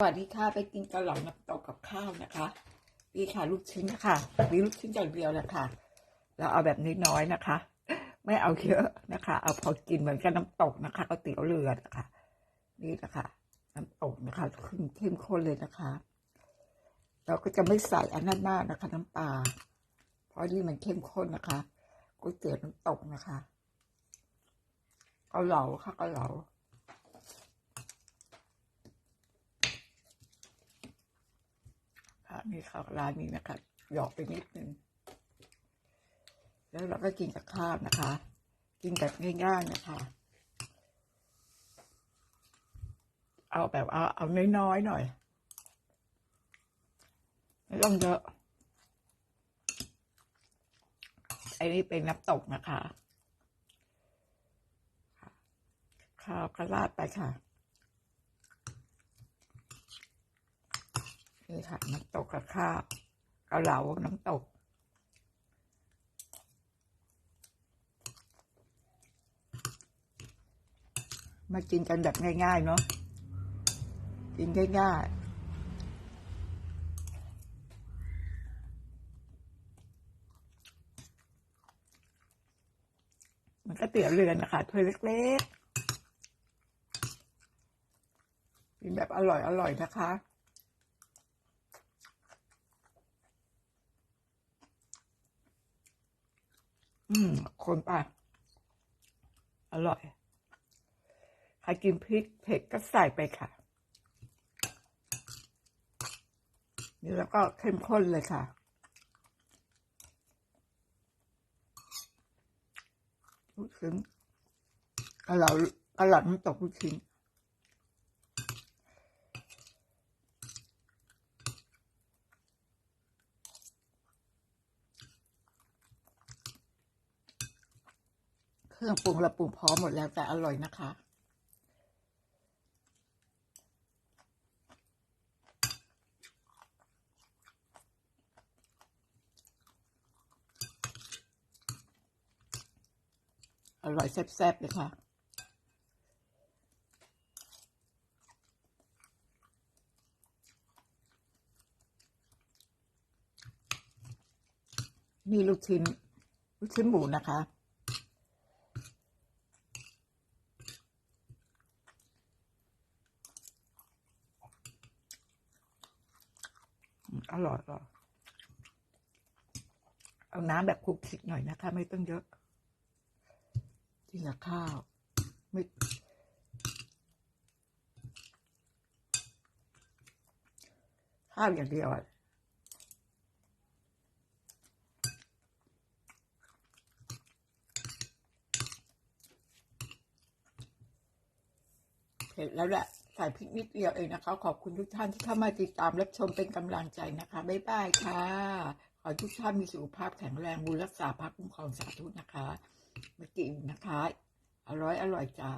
สวัสดีค่ะไปกินกะหล่ำน้ำตกกับข้าวนะคะนี่ค่ะลูกชิ้นนะคะนี่ลูกชิ้นอย่างเดียวนะคะเราเอาแบบน้อยๆนะคะ ไม่เอาเยอะนะคะ เอาพอกินเหมือนกับน้ำตกนะคะก๋วยเตี๋ยวเรือนะคะนี่นะคะน้ำตกนะคะขึ้นเข้มข้นเลยนะคะ เราก็จะไม่ใส่อันนั้นมากนะคะ น้ำปลาเพราะนี่มันเข้มข้นนะคะก๋วยเตี๋ยวน้ำตกนะคะเกาเหลาค่ะเกาเหลา ค่ะ นี่ค่ะร้านนี้นะคะ หยอกไปนิดนึง แล้วเราก็กินกับข้าวนะคะ กินแบบง่ายๆนะคะ เอาแบบเอาเอาน้อยๆหน่อย ไม่ต้องเยอะไอ้นี่เป็นน้ำตกนะคะ ข้าวก็ราดไปค่ะ นี่ค่ะ น้ำตกกับข้าวเกาเหลาน้ำตก มากินกันแบบง่ายๆ เนาะกินง่ายๆมันก็เตี๋ยวเรือนนะคะถ้วยเล็กๆกินแบบอร่อยๆนะคะ อืมคนป่ะอร่อย ใครกินพริกเผ็ดก็ใส่ไปค่ะ นี่แล้วก็เข้มข้นเลยค่ะ ลูกชิ้นกระหล่ากระหล่ำน้ำตกลูกชิ้น เครื่องปรุงเราปรุงพร้อมหมดแล้วแต่อร่อยนะคะ อร่อยแซ่บๆเลยค่ะนี่ลูกชิ้น ลูกชิ้นหมูนะคะ อร่อยอร่อยเอาน้ำแบบคลุกคลิกหน่อยนะคะ ไม่ต้องเยอะกินกับข้าวไม่ข้าวอย่างเดียวอะเผ็ดแล้วแหละ ใส่พริกนิดเดียวเองนะคะ ขอบคุณทุกท่านที่เข้ามาติดตามรับชมเป็นกำลังใจนะคะ บ๊ายบายค่ะ ขอทุกท่านมีสุขภาพแข็งแรงบุญรักษาพระคุ้มครองสาธุนะคะมากินนะคะ อร่อยอร่อยจ้า